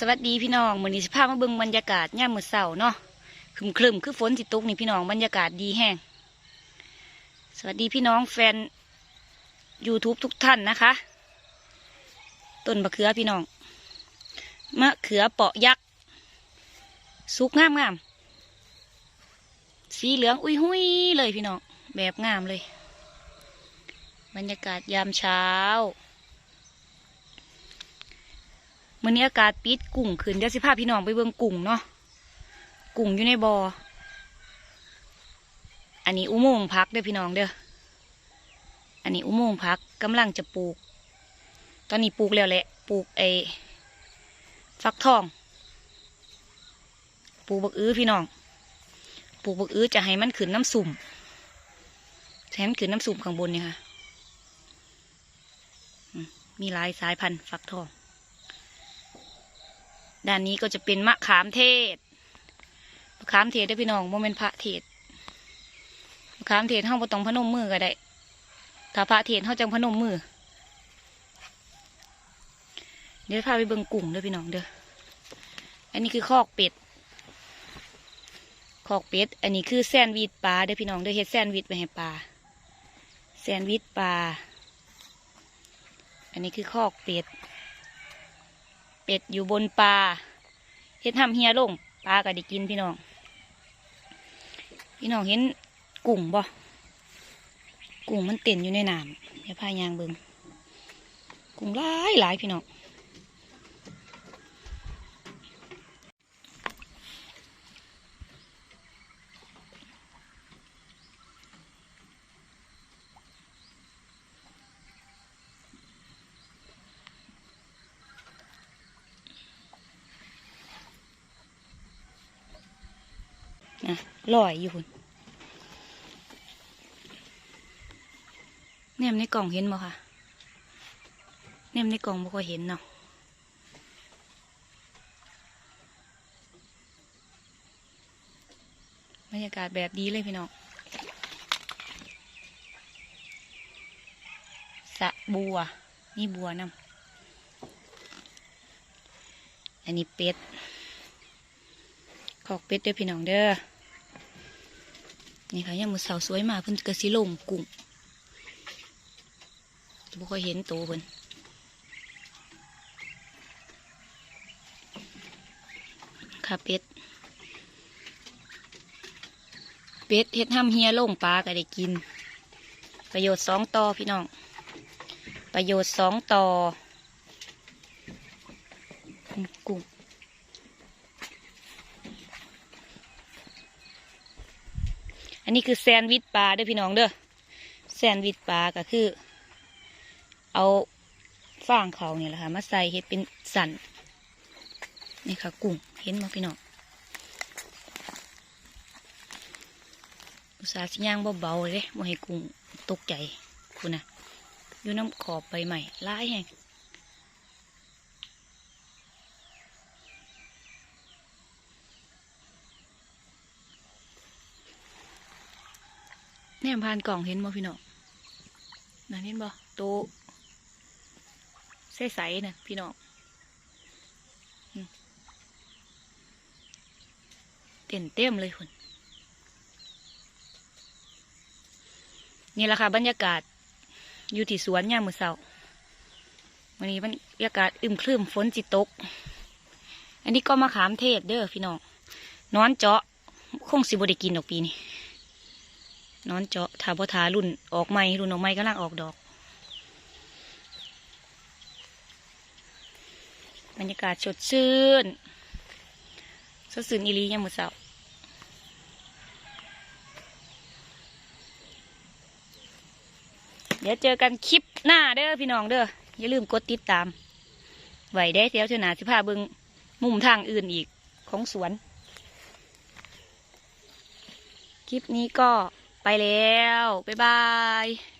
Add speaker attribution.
Speaker 1: สวัสดีพี่น้องมื้อนี้สิพามาเบิ่งบรรยากาศยามมื้อเช้าเนาะครึมคือฝนสิตกนี่พี่น้องบรรยากาศดีแห้งสวัสดีพี่น้องแฟน YouTube ทุกท่านนะคะ ต้นมะเขือพี่น้องมะเขือเปาะยักษ์สุกงามงามสีเหลืองอุ้ยหุยเลยพี่น้องแบบงามเลย บรรยากาศยามเช้า มื่อนี้อากาศปิดกุ้งขึ้นเดี๋ยวสิพาพี่น้องไปเบิ่งกุ้งเนาะกุ้งอยู่ในบอ่ออันนี้อุโมงค์พักเด้อพี่น้องเด้ออันนี้อุโมงค์พักกำลังจะปลูก ตอนนี้ปลูกแล้วแหละปลูกไอ้ฟักทองปลูกบักอื้อพี่น้องปลูกบักอื้อจะให้มันขึ้นน้ำสุ่มให้มันขึ้นน้ำสุ่มข้างบนนี่ค่ะมมีหลายสายพันธุ์ฟักทอง ด้านนี้ก็จะเป็นมะขามเทศมะขามเทศได้พี่น้องโมเมนพระเทศมะขามเทศเฮาบ่ต้องพนมมือก็ได้ถ้าพระเทศเฮาจังพนมมือ เดี๋ยวพาไปเบิ่งกุ้งเด้อพี่น้องเด้อ อันนี้คือคอกเป็ด คอกเป็ด อันนี้คือแซนวิชปลาเด้อพี่น้องเด้อเฮ็ดแซนวิชไปให้ปลา แซนวิชปลา อันนี้คือคอกเป็ด เป็ดอยู่บนปลาเฮ็ดทำเฮียลงปลาก็ได้กินพี่น้อง พี่น้องเห็นกุ้งบ่กุ้งมันเต้นอยู่ในน้ำเดี๋ยวพายางเบิงกุ้งหลายหลายพี่น้อง นะลอยอยู่พุ่นแนมในกล่องเห็นบ่คะแนมในกล่องบ่ค่อยเห็นเนาะบรรยากาศแบบดีเลยพี่น้องสะบัว นี่บัวนำอันนี้เป็ด ขอกเป็ดเด้อพี่น้องเด้อ นี่ค่ะยังมือสาวสวยมาเพิ่นกระสิลงกุ้งบ่ค่อยเห็นโตวเพิ่นค่ะเป็ด เป็ดเฮ็ดห้ำเฮียลงปลาก็ได้กิน ประโยชน์สองต่อพี่น้อง ประโยชน์สองต่อกุ้ง อันนี้คือแซนด์วิชปลาเด้อพี่น้องเด้อแซนด์วิชปลาก็คือ เอาฟางเขาเนี่ยแหละค่ะมาใส่เห็ดเป็นสันนี่ค่ะ กุ้งเห็นไหมพี่น้องอุตสาห์สิย่างเบาๆเลยบ่ให้กุ้งตกใจคุณนะอยู่น้ำขอบใบใหม่ร้ายแหง แนมผ่านกล่องเห็นบ่พี่น้องนั่นเห็นบ่โตใสๆนะพี่น้องเต็มเต็มเลยคุณนี่แหละค่ะบรรยากาศ อยู่ที่สวนย่ามมือเสาวันนี้บรรยากาศอึมครึมฝนจิตก อันนี้ก็มาขามเทศเด้อพี่น้องนอนเจาะคงสิบได้กินดอกปีนี้ นอนเจาะถาบทารุ่นออกใหม่รุ่นออกใหม่กำลังออกดอก บรรยากาศสดชื่นสดชื่นอีหลียังมือเสาเดี๋ยวเจอกันคลิปหน้าเด้อพี่น้องเด้ออย่าลืมกดติดตามไหวได้เดี๋ยวเจ้าหนาสิพาเบิงมุมทางอื่นอีกของสวน คลิปนี้ก็ ไปแล้ว บ๊ายบาย